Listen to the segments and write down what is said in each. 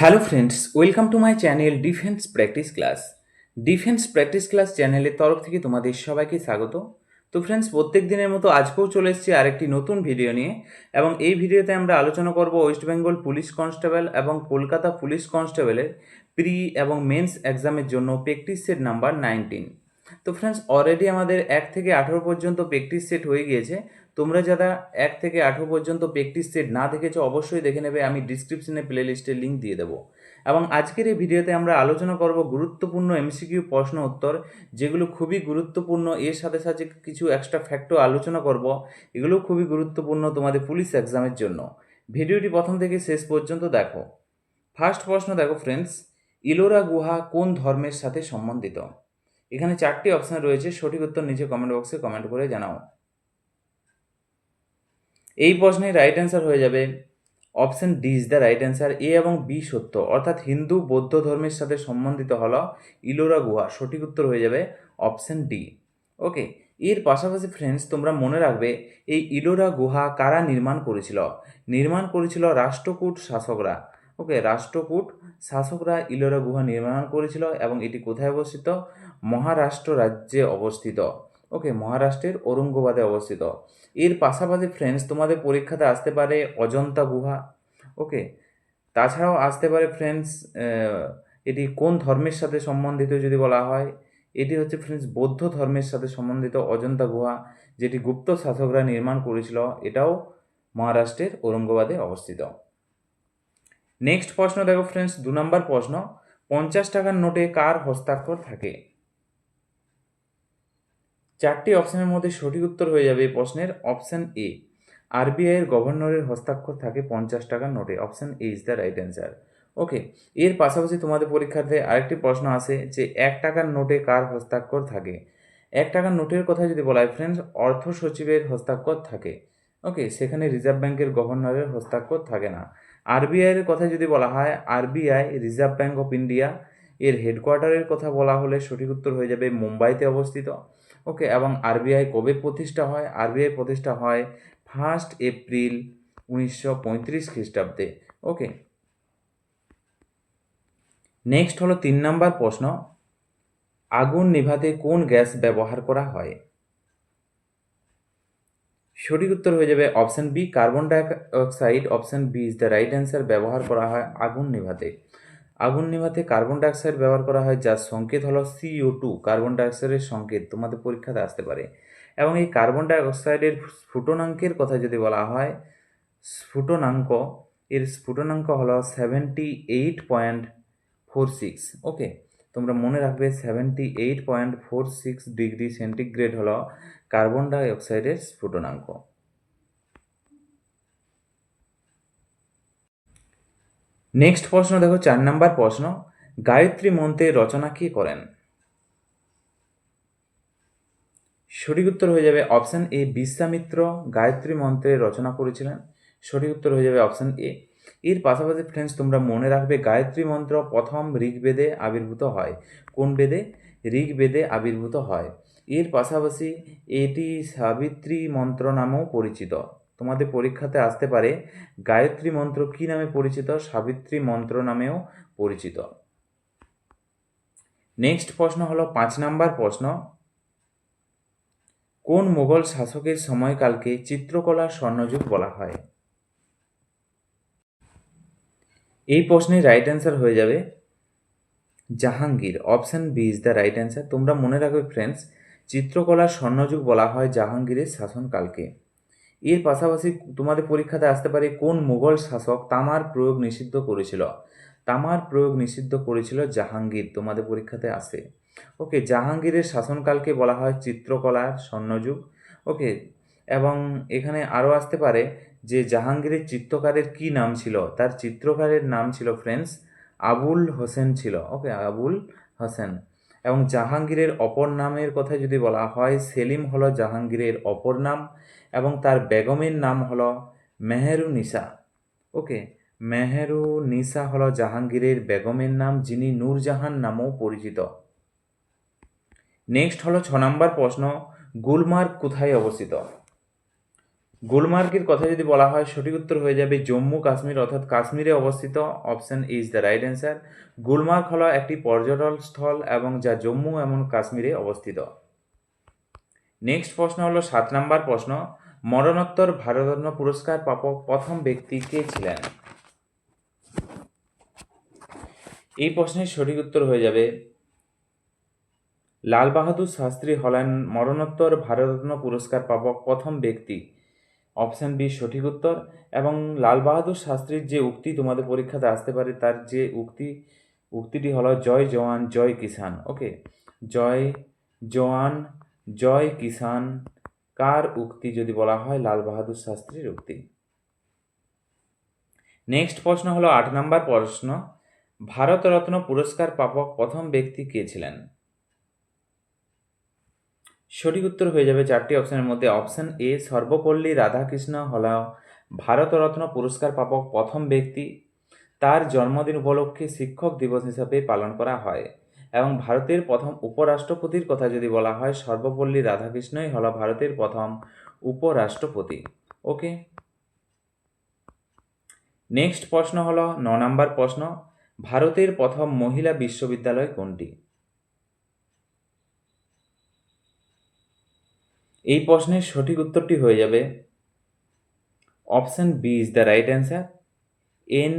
Hello friends welcome to my channel defence practice class defence practice class চ্যানেলের তরফ থেকে তোমাদের সবাইকে স্বাগত। তো ফ্রেন্ডস প্রত্যেক দিনের মতো আজকেও চলে এসেছি আরেকটি নতুন ভিডিও নিয়ে এবং এই ভিডিওতে আমরা আলোচনা করব ওয়েস্ট বেঙ্গল পুলিশ কনস্টেবল এবং কলকাতা পুলিশ কনস্টেবলের প্রি এবং মেন্স এক্সামের জন্য প্র্যাকটিস সেট নাম্বার নাইনটিন তো ফ্রেন্ডস অলরেডি আমাদের এক থেকে আঠেরো পর্যন্ত প্র্যাকটিস সেট হয়ে গিয়েছে। তোমরা যারা এক থেকে আঠেরো পর্যন্ত প্র্যাকটিস সেট না দেখেছ, অবশ্যই দেখে নেবে, আমি ডিসক্রিপশনে প্লে লিস্টের লিঙ্ক দিয়ে দেবো। এবং আজকের এই ভিডিওতে আমরা আলোচনা করব গুরুত্বপূর্ণ এমসিকিউ প্রশ্ন উত্তর, যেগুলো খুবই গুরুত্বপূর্ণ। এর সাথে সাথে কিছু এক্সট্রা ফ্যাক্টও আলোচনা করব, এগুলো খুবই গুরুত্বপূর্ণ তোমাদের পুলিশ এক্সামের জন্য। ভিডিওটি প্রথম থেকে শেষ পর্যন্ত দেখো। ফার্স্ট প্রশ্ন দেখো ফ্রেন্ডস ইলোরা গুহা কোন ধর্মের সাথে সম্বন্ধিত? এখানে চারটি অপশান রয়েছে, সঠিক উত্তর নিচে কমেন্ট বক্সে কমেন্ট করে জানাও। এই প্রশ্নের রাইট অ্যান্সার হয়ে যাবে option D is the right answer A এবং বি সত্য। অর্থাৎ হিন্দু, বৌদ্ধ ধর্মের সাথে সম্বন্ধিত হল ইলোরা গুহা। সঠিক উত্তর হয়ে যাবে অপশন ডি ওকে এর পাশাপাশি ফ্রেন্ডস তোমরা মনে রাখবে এই ইলোরা গুহা কারা নির্মাণ করেছিল? নির্মাণ করেছিল রাষ্ট্রকূট শাসকরা। ওকে রাষ্ট্রকূট শাসকরা ইলোরা গুহা নির্মাণ করেছিল এবং এটি কোথায় অবস্থিত? মহারাষ্ট্র রাজ্যে অবস্থিত। ওকে মহারাষ্ট্রের ঔরঙ্গাবাদে অবস্থিত। এর পাশাপাশি ফ্রেন্ডস তোমাদের পরীক্ষাতে আসতে পারে অজন্তা গুহা। ওকে তাছাড়াও আসতে পারে ফ্রেন্ডস এটি কোন ধর্মের সাথে সম্বন্ধিত যদি বলা হয়? এটি হচ্ছে ফ্রেন্ডস বৌদ্ধ ধর্মের সাথে সম্বন্ধিত অজন্তা গুহা, যেটি গুপ্ত শাসকরা নির্মাণ করেছিল। এটাও মহারাষ্ট্রের ঔরঙ্গাবাদে অবস্থিত। নেক্সট প্রশ্ন, দেখো ফ্রেন্ডস দু নম্বর প্রশ্ন। পঞ্চাশ টাকার নোটে কার হস্তাক্ষর থাকে? চারটি অপশনের মধ্যে সঠিক উত্তর হয়ে যাবে এই প্রশ্নের। অপশন এ আরবিআইয়ের গভর্নরের হস্তাক্ষর থাকে পঞ্চাশ টাকার নোটে। Option A is the right answer okay এর পাশাপাশি তোমাদের পরীক্ষাতে আরেকটি প্রশ্ন আসে যে, এক টাকার নোটে কার হস্তাক্ষর থাকে? এক টাকার নোটের কথা যদি বলা হয় ফ্রেন্ডস অর্থ সচিবের হস্তাক্ষর থাকে। ওকে সেখানে রিজার্ভ ব্যাংকের গভর্নরের হস্তাক্ষর থাকে না। আরবিআইয়ের কথা যদি বলা হয় RBI reserve bank of India এর হেডকোয়ার্টারের কথা বলা হলে সঠিক উত্তর হয়ে যাবে মুম্বাইতে অবস্থিত। ওকে এবং আরবিআই কবে প্রতিষ্ঠা হয়? আরবিআই প্রতিষ্ঠা হয় ফার্স্ট এপ্রিল উনিশশো পঁয়ত্রিশ খ্রিস্টাব্দে। ওকে নেক্সট হলো তিন নাম্বার প্রশ্ন, আগুন নিভাতে কোন গ্যাস ব্যবহার করা হয়? সঠিক উত্তর হয়ে যাবে option B carbon dioxide option B is the right answer ব্যবহার করা হয় আগুন নিভাতে। আগুন নিভাতে কার্বন ডাইঅক্সাইড ব্যবহার করা হয় যার সংকেত হলো সিও টু কার্বন ডাইঅক্সাইডের সংকেত। তোমাদের পরীক্ষাতে আসতে পারে। এবং এই কার্বন ডাইঅক্সাইডের স্ফুটনাঙ্কের কথা যদি বলা হয়, স্ফুটনাঙ্ক, এর স্ফুটনাঙ্ক হলো seventy eight point four six okay তোমরা মনে রাখবে seventy eight point four six degree centigrade হলো কার্বন ডাইঅক্সাইডের স্ফুটনাঙ্ক। নেক্সট প্রশ্ন, দেখো চার নাম্বার প্রশ্ন। গায়ত্রী মন্ত্রের রচনা কে করেন? সঠিক উত্তর হয়ে যাবে অপশান এ বিশ্বামিত্র গায়ত্রী মন্ত্রের রচনা করেছিলেন। সঠিক উত্তর হয়ে যাবে অপশান এ এর পাশাপাশি ফ্রেন্ডস তোমরা মনে রাখবে গায়ত্রী মন্ত্র প্রথম ঋগ্বেদে আবির্ভূত হয়। কোন বেদে? ঋগ্বেদে আবির্ভূত হয়। এর পাশাপাশি এটি সাবিত্রী মন্ত্র নামেও পরিচিত। তোমাদের পরীক্ষাতে আসতে পারে গায়ত্রী মন্ত্র কি নামে পরিচিত? সাবিত্রী মন্ত্র নামেও পরিচিত। নেক্সট প্রশ্ন হলো পাঁচ নাম্বার প্রশ্ন। কোন মোগল শাসকের সময়কালকে চিত্রকলার স্বর্ণযুগ বলা হয়? এই প্রশ্নের রাইট অ্যান্সার হয়ে যাবে Jahangir. Option B is the right answer তোমরা মনে রাখবে ফ্রেন্ডস চিত্রকলার স্বর্ণযুগ বলা হয় জাহাঙ্গীরের শাসনকালকে। এর পাশাপাশি তোমাদের পরীক্ষাতে আসতে পারে কোন মুঘল শাসক তামার প্রয়োগ নিষিদ্ধ করেছিল? তামার প্রয়োগ নিষিদ্ধ করেছিল জাহাঙ্গীর, তোমাদের পরীক্ষাতে আসে। ওকে, জাহাঙ্গীরের শাসনকালকে বলা হয় চিত্রকলার স্বর্ণযুগ। ওকে, এবং এখানে আরও আসতে পারে যে জাহাঙ্গীরের চিত্রকারের কি নাম ছিল? তার চিত্রকারের নাম ছিল ফ্রেন্ডস আবুল হোসেন ছিল। ওকে, আবুল হোসেন। এবং জাহাঙ্গীরের অপর নামের কথা যদি বলা হয়, সেলিম হলো জাহাঙ্গীরের অপর নাম এবং তার বেগমের নাম হলো মেহেরু নিসা ওকে মেহেরু নিসা হলো জাহাঙ্গীরের বেগমের নাম, যিনি নূরজাহান নামেও পরিচিত। নেক্সট হলো ছ নম্বর প্রশ্ন, গুলমার্গ কোথায় অবস্থিত? গুলমার্গের কথা যদি বলা হয়, সঠিক উত্তর হয়ে যাবে জম্মু কাশ্মীর, অর্থাৎ কাশ্মীরে অবস্থিত option is the right answer Gulmarg হল একটি পর্যটন স্থল এবং যা জম্মু এবং কাশ্মীরে অবস্থিত। নেক্সট প্রশ্ন হলো সাত নাম্বার প্রশ্ন, মরণোত্তর ভারতরত্ন পুরস্কার প্রাপক প্রথম ব্যক্তি কে ছিলেন? এই প্রশ্নের সঠিক উত্তর হয়ে যাবে, লাল বাহাদুর শাস্ত্রী হলেন মরণোত্তর ভারতরত্ন পুরস্কার প্রাপক প্রথম ব্যক্তি। অপশান বি, সঠিক উত্তর। এবং লাল বাহাদুর শাস্ত্রীর যে উক্তি তোমাদের পরীক্ষাতে আসতে পারে, তার যে উক্তি, উক্তিটি হলো, জয় জওয়ান, জয় কিষান ওকে? জয় জওয়ান, জয় কিষান কার উক্তি যদি বলা হয়, লাল বাহাদুর শাস্ত্রীর উক্তি? নেক্সট প্রশ্ন হলো, আট নম্বর প্রশ্ন। ভারতরত্ন পুরস্কার প্রাপক প্রথম ব্যক্তি কে ছিলেন? সঠিক উত্তর হয়ে যাবে চারটি অপশনের মধ্যে অপশন এ, সর্বপল্লী, রাধাকৃষ্ণ হল ভারতরত্ন পুরস্কার প্রাপক প্রথম ব্যক্তি। তার জন্মদিন উপলক্ষে শিক্ষক দিবস হিসাবে পালন করা হয় এবং ভারতের প্রথম উপরাষ্ট্রপতির কথা যদি বলা হয়, সর্বপল্লী রাধাকৃষ্ণই হল ভারতের প্রথম উপরাষ্ট্রপতি। ওকে? নেক্সট প্রশ্ন হলো, ন নম্বর প্রশ্ন, ভারতের প্রথম মহিলা বিশ্ববিদ্যালয় কোনটি? এই প্রশ্নের সঠিক উত্তরটি হয়ে যাবে option B is the right answer. N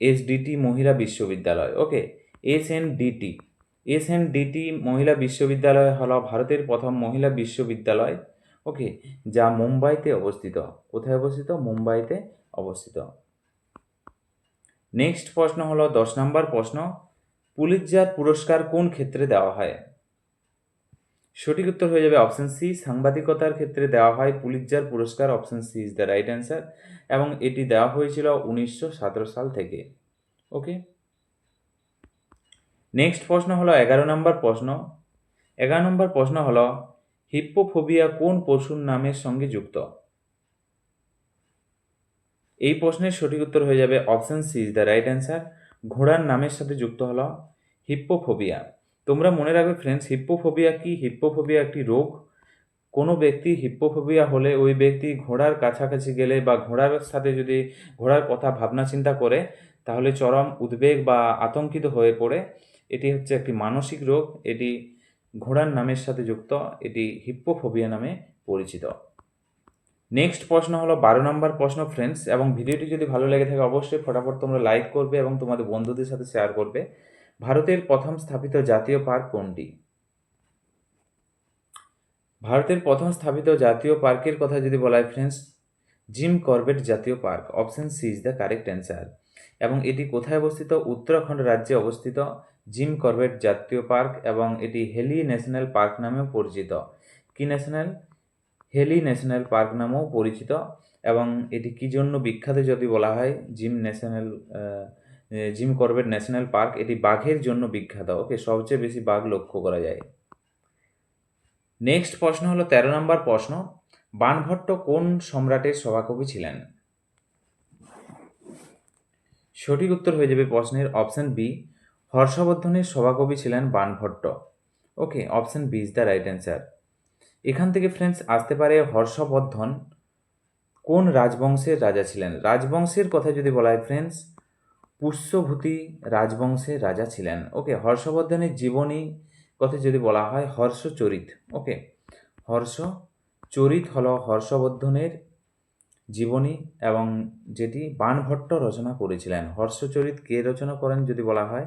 S D T মহিলা বিশ্ববিদ্যালয়। Okay, S N D T S N D T মহিলা বিশ্ববিদ্যালয় হল ভারতের প্রথম মহিলা বিশ্ববিদ্যালয়। ওকে, যা মুম্বাইতে অবস্থিত। কোথায় অবস্থিত? মুম্বাইতে অবস্থিত। নেক্সট প্রশ্ন হলো দশ নম্বর প্রশ্ন পুলিৎজার পুরস্কার কোন ক্ষেত্রে দেওয়া হয়? সঠিক উত্তর হয়ে যাবে অপশন সি সাংবাদিকতার ক্ষেত্রে দেওয়া হয় পুলিৎজার পুরস্কার option C is the right answer এবং এটি দেওয়া হয়েছিল উনিশশো সতেরো সাল থেকে। ওকে নেক্সট প্রশ্ন হলো এগারো নম্বর প্রশ্ন। এগারো নম্বর প্রশ্ন হলো হিপ্পোফোবিয়া কোন পশুর নামের সঙ্গে যুক্ত? এই প্রশ্নের সঠিক উত্তর হয়ে যাবে option C is the right answer ঘোড়ার নামের সাথে যুক্ত হলো হিপ্পোফোবিয়া তোমরা মনে রাখবে ফ্রেন্ডস হিপ্পোফোবিয়া কি? হিপ্পোফোবিয়া একটি রোগ। কোনো ব্যক্তি হিপ্পোফোবিয়া হলে ওই ব্যক্তি ঘোড়ার কাছাকাছি গেলে বা ঘোড়ার সাথে যদি ঘোড়ার কথা ভাবনা চিন্তা করে, তাহলে চরম উদ্বেগ বা আতঙ্কিত হয়ে পড়ে। এটি হচ্ছে একটি মানসিক রোগ। এটি ঘোড়ার নামের সাথে যুক্ত। এটি হিপ্পোফোবিয়া নামে পরিচিত। নেক্সট প্রশ্ন হলো বারো নম্বর প্রশ্ন ফ্রেন্ডস এবং ভিডিওটি যদি ভালো লেগে থাকে, অবশ্যই ফটাফট তোমরা লাইক করবে এবং তোমাদের বন্ধুদের সাথে শেয়ার করবে। ভারতের প্রথম স্থাপিত জাতীয় পার্ক কোনটি? ভারতের প্রথম স্থাপিত জাতীয় পার্কের কথা যদি বলা হয় ফ্রেন্ডস জিম করবেট জাতীয় park option C is the correct answer এবং এটি কোথায় অবস্থিত? উত্তরাখণ্ড রাজ্যে অবস্থিত জিম করবেট জাতীয় পার্ক এবং এটি হেলি ন্যাশনাল পার্ক নামেও পরিচিত। কি ন্যাশনাল? হেলি ন্যাশনাল পার্ক নামেও পরিচিত এবং এটি কি জন্য বিখ্যাত যদি বলা হয়? Jim national Jim Corbett national park, এটি বাঘের জন্য বিখ্যাত। ওকে, সবচেয়ে বেশি বাঘ লক্ষ্য করা যায়। নেক্সট প্রশ্ন হলো, তেরো নম্বর প্রশ্ন, বানভট্ট কোন সম্রাটের সভাকবি ছিলেন? সঠিক উত্তর হয়ে যাবে প্রশ্নের অপশন বি, হর্ষবর্ধনের সভাকবি ছিলেন Banabhatta. Okay, option B is the right answer. এখান থেকে ফ্রেন্ডস, আসতে পারে হর্ষবর্ধন কোন রাজবংশের রাজা ছিলেন? রাজবংশের কথা যদি বলা হয় ফ্রেন্ডস পুষ্যভূতি রাজবংশের রাজা ছিলেন। ওকে, হর্ষবর্ধনের জীবনী কথা যদি বলা হয়, হর্ষচরিত। ওকে হর্ষ চরিত হল হর্ষবর্ধনের জীবনী এবং যেটি বানভট্ট রচনা করেছিলেন। হর্ষচরিত কে রচনা করেন যদি বলা হয়?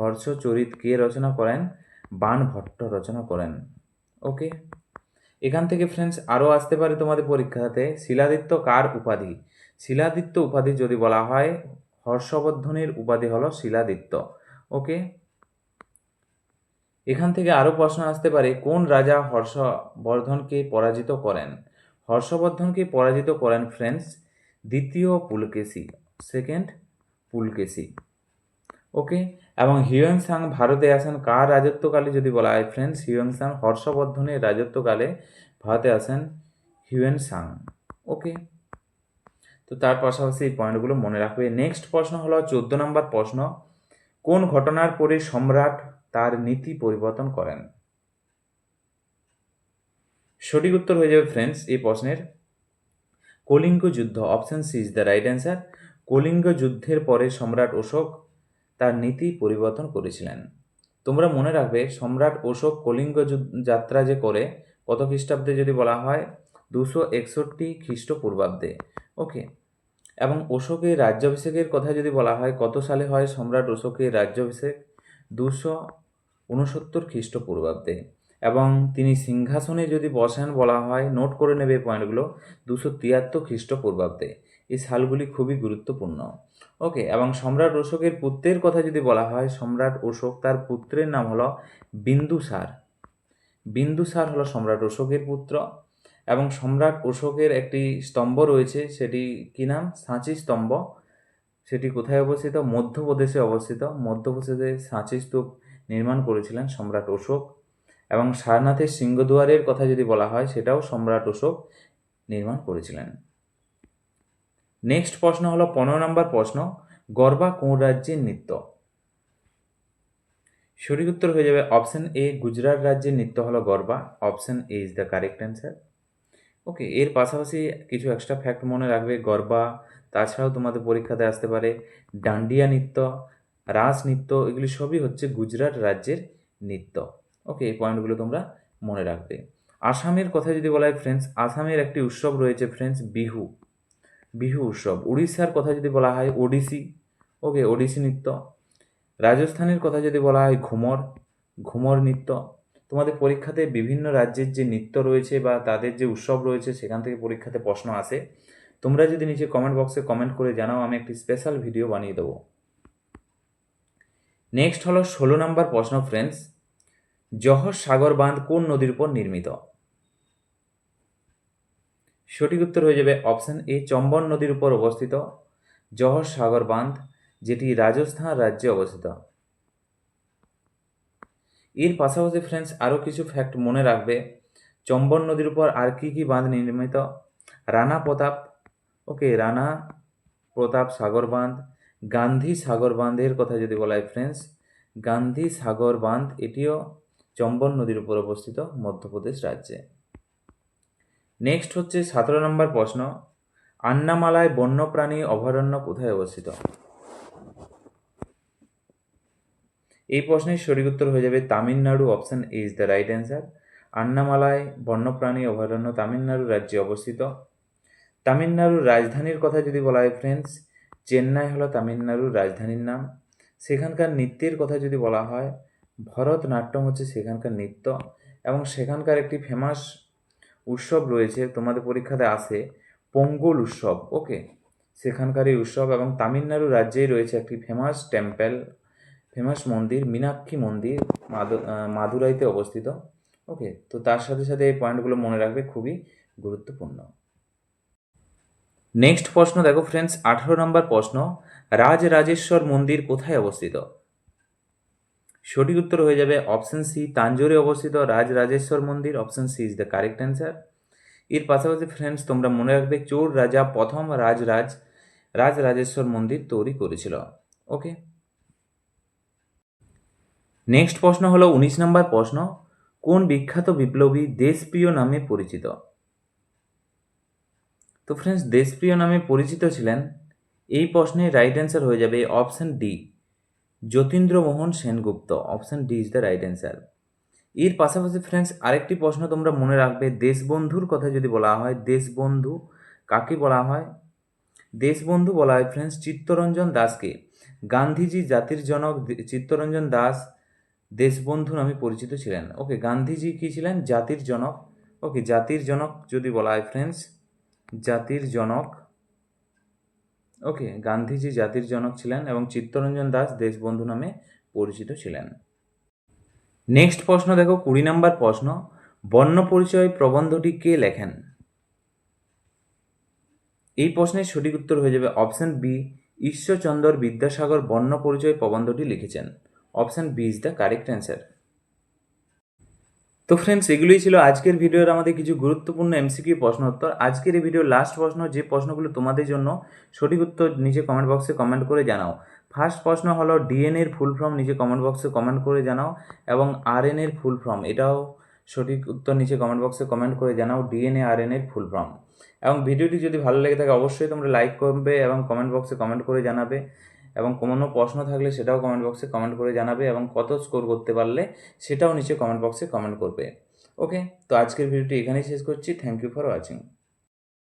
হর্ষচরিত কে রচনা করেন? বানভট্ট রচনা করেন। ওকে, এখান থেকে ফ্রেন্ডস আরও আসতে পারে তোমাদের পরীক্ষাতে। শিলাদিত্য কার উপাধি? শিলাদিত্য উপাধি যদি বলা হয় হর্ষবর্ধনের উপাধি হলো শিলাদিত্য। ওকে? এখান থেকে আরও প্রশ্ন আসতে পারে, কোন রাজা হর্ষবর্ধনকে পরাজিত করেন? হর্ষবর্ধনকে পরাজিত করেন ফ্রেন্ডস দ্বিতীয় পুলকেশি, সেকেন্ড পুলকেশি। ওকে? এবং হিউয়েন সাং ভারতে আসেন, কার রাজত্বকালে যদি বলা হয় ফ্রেন্ডস হিউয়েন সাং হর্ষবর্ধনের রাজত্বকালে ভারতে আসেন হিউয়েন সাং ওকে? তো তার পাশাপাশি এই পয়েন্টগুলো মনে রাখবে। নেক্সট প্রশ্ন হলো চোদ্দ নম্বর প্রশ্ন, কোন ঘটনার পরে সম্রাট তার নীতি পরিবর্তন করেন? সঠিক উত্তর হয়ে যাবে ফ্রেন্ডস এই প্রশ্নের। কলিঙ্গ যুদ্ধ option C is the right answer Kalinga যুদ্ধের পরে সম্রাট অশোক তার নীতি পরিবর্তন করেছিলেন। তোমরা মনে রাখবে, সম্রাট অশোক কলিঙ্গ যাত্রা যে করে, কত খ্রিস্টাব্দে যদি বলা হয়, দুশো একষট্টি খ্রিস্টপূর্বাব্দে। ওকে এবং অশোকের রাজ্যাভিষেকের কথা যদি বলা হয়, কত সালে হয় সম্রাট অশোকের রাজ্যাভিষেক? দুশো উনসত্তর খ্রিস্টপূর্বাব্দে। এবং তিনি সিংহাসনে যদি বসেন বলা হয়, নোট করে নেবে পয়েন্টগুলো, দুশো তিয়াত্তর খ্রিস্টপূর্বাব্দে। এই সালগুলি খুবই গুরুত্বপূর্ণ। ওকে, এবং সম্রাট অশোকের পুত্রের কথা যদি বলা হয়, সম্রাট অশোক তার পুত্রের নাম হলো বিন্দুসার। বিন্দুসার হলো সম্রাট অশোকের পুত্র। এবং সম্রাট অশোকের একটি স্তম্ভ রয়েছে, সেটি কি নাম? সাঁচি স্তম্ভ। সেটি কোথায় অবস্থিত? মধ্যপ্রদেশে অবস্থিত। মধ্যপ্রদেশে সাঁচি স্তূপ নির্মাণ করেছিলেন সম্রাট অশোক। এবং সারনাথের সিংহদুয়ারের কথা যদি বলা হয়, সেটাও সম্রাট অশোক নির্মাণ করেছিলেন। নেক্সট প্রশ্ন হলো, পনেরো নম্বর প্রশ্ন, গরবা কোন রাজ্যের নৃত্য? সঠিক উত্তর হয়ে যাবে অপশন এ, গুজরাট রাজ্যের নৃত্য হলো garba. Option A is the correct answer okay এর পাশাপাশি কিছু এক্সট্রা ফ্যাক্ট মনে রাখবে, গরবা, তাছাড়াও তোমাদের পরীক্ষাতে আসতে পারে, ডান্ডিয়া নৃত্য, রাস নৃত্য, এগুলি সবই হচ্ছে গুজরাট রাজ্যের নৃত্য। ওকে এই পয়েন্টগুলো তোমরা মনে রাখবে। আসামের কথা যদি বলা হয় ফ্রেন্ডস আসামের একটি উৎসব রয়েছে ফ্রেন্ডস বিহু। বিহু উৎসব। উড়িষ্যার কথা যদি বলা হয় ওডিসি ওকে ওডিসি নৃত্য। রাজস্থানের কথা যদি বলা হয়, ঘুমর। ঘুমর নৃত্য। তোমাদের পরীক্ষাতে বিভিন্ন রাজ্যের যে নৃত্য রয়েছে বা তাদের যে উৎসব রয়েছে, সেখান থেকে পরীক্ষাতে প্রশ্ন আসে। তোমরা যদি নিচে কমেন্ট বক্সে কমেন্ট করে জানাও, আমি একটি স্পেশাল ভিডিও বানিয়ে দেবো। নেক্সট হলো ষোলো নম্বর প্রশ্ন ফ্রেন্ডস জহর সাগর বাঁধ কোন নদীর উপর নির্মিত? সঠিক উত্তর হয়ে যাবে অপশন এ চম্বন নদীর উপর অবস্থিত। জহর সাগর বাঁধ, যেটি রাজস্থান রাজ্যে অবস্থিত। এর পাশাপাশি ফ্রেন্ডস আরও কিছু ফ্যাক্ট মনে রাখবে। চম্বন নদীর উপর আর কী কী বাঁধ নির্মিত? রানা প্রতাপ ওকে রানা প্রতাপ সাগর বাঁধ, গান্ধী সাগর বাঁধের কথা যদি বলা হয় ফ্রেন্ডস গান্ধী সাগর বাঁধ এটিও চম্বন নদীর উপর অবস্থিত, মধ্যপ্রদেশ রাজ্যে। নেক্সট হচ্ছে সতেরো নম্বর প্রশ্ন, আন্নামালায় বন্যপ্রাণী অভয়ারণ্য কোথায় অবস্থিত? এই প্রশ্নের সঠিক উত্তর হয়ে যাবে Tamil Nadu option is the right answer Annamalai বন্যপ্রাণী অভয়ারণ্য তামিলনাড়ু রাজ্যে অবস্থিত। তামিলনাড়ুর রাজধানীর কথা যদি বলা হয় ফ্রেন্ডস চেন্নাই হলো তামিলনাড়ুর রাজধানীর নাম। সেখানকার নৃত্যের কথা যদি বলা হয়, ভরতনাট্যম হচ্ছে সেখানকার নৃত্য এবং সেখানকার একটি ফেমাস উৎসব রয়েছে, তোমাদের পরীক্ষাতে আসে পোঙ্গল উৎসব ওকে সেখানকার এই উৎসব এবং তামিলনাড়ু রাজ্যেই রয়েছে একটি ফেমাস টেম্পল ফেমাস মন্দির, মীনাক্ষী মন্দির মাদুরাইতে অবস্থিত। ওকে, তো তার সাথে সাথে এই পয়েন্টগুলো মনে রাখবে, খুবই গুরুত্বপূর্ণ। নেক্সট প্রশ্ন, দেখো ফ্রেন্ডস আঠারো নম্বর প্রশ্ন রাজরাজেশ্বর মন্দির কোথায় অবস্থিত? সঠিক উত্তর হয়ে যাবে অপশন সি তাঞ্জোরে অবস্থিত রাজরাজেশ্বর মন্দির option C is the correct answer এর পাশাপাশি ফ্রেন্ডস তোমরা মনে রাখবে চোর রাজা প্রথম রাজরাজ রাজরাজেশ্বর মন্দির তৈরি করেছিল। ওকে নেক্সট প্রশ্ন হলো উনিশ নম্বর প্রশ্ন, কোন বিখ্যাত বিপ্লবী দেশপ্রিয় নামে পরিচিত? তো ফ্রেন্ডস দেশপ্রিয় নামে পরিচিত ছিলেন, এই প্রশ্নে রাইট অ্যান্সার হয়ে যাবে option D Jatindramohan Sengupta. Option D is the right answer এর পাশাপাশি ফ্রেন্ডস আরেকটি প্রশ্ন তোমরা মনে রাখবে, দেশবন্ধুর কথা যদি বলা হয়, দেশবন্ধু কাকে বলা হয়? দেশবন্ধু বলা হয় ফ্রেন্ডস চিত্তরঞ্জন দাসকে। গান্ধীজি জাতির জনক চিত্তরঞ্জন দাস দেশবন্ধু নামে পরিচিত ছিলেন। ওকে, গান্ধীজি কী ছিলেন? জাতির জনক। ওকে, জাতির জনক যদি বলা হয় ফ্রেন্ডস জাতির জনক। ওকে, গান্ধীজি জাতির জনক ছিলেন এবং চিত্তরঞ্জন দাস দেশবন্ধু নামে পরিচিত ছিলেন। নেক্সট প্রশ্ন দেখো, কুড়ি নম্বর প্রশ্ন, বর্ণ পরিচয় প্রবন্ধটি কে লেখেন? এই প্রশ্নের সঠিক উত্তর হয়ে যাবে অপশন বি, ঈশ্বরচন্দ্র বিদ্যাসাগর বর্ণ পরিচয় প্রবন্ধটি লিখেছেন। Option B is the correct answer তো ফ্রেন্ডস এগুলোই ছিল আজকের ভিডিওর আমাদের কিছু গুরুত্বপূর্ণ এমসিকিউ প্রশ্ন উত্তর। আজকের এই ভিডিওর লাস্ট প্রশ্ন, যে প্রশ্নগুলো তোমাদের জন্য, সঠিক উত্তর নিচে কমেন্ট বক্সে কমেন্ট করে জানাও। ফার্স্ট প্রশ্ন হলো ডিএন এর ফুল ফর্ম নিচে কমেন্ট বক্সে কমেন্ট করে জানাও এবং আর এন এর ফুল ফর্ম এটাও সঠিক উত্তর নিচে কমেন্ট বক্সে কমেন্ট করে জানাও ডিএনএ আর এর ফুল ফর্ম এবং ভিডিওটি যদি ভালো লেগে থাকে, অবশ্যই তোমরা লাইক করবে এবং কমেন্ট বক্সে কমেন্ট করে জানাবে। এবং কোনো প্রশ্ন থাকলে সেটাও কমেন্ট বক্সে কমেন্ট করে জানাবে এবং কত স্কোর করতে পারলে সেটাও নিচে কমেন্ট বক্সে কমেন্ট করবে। ওকে তো আজকের ভিডিওটি এখানেই শেষ করছি। Thank you for watching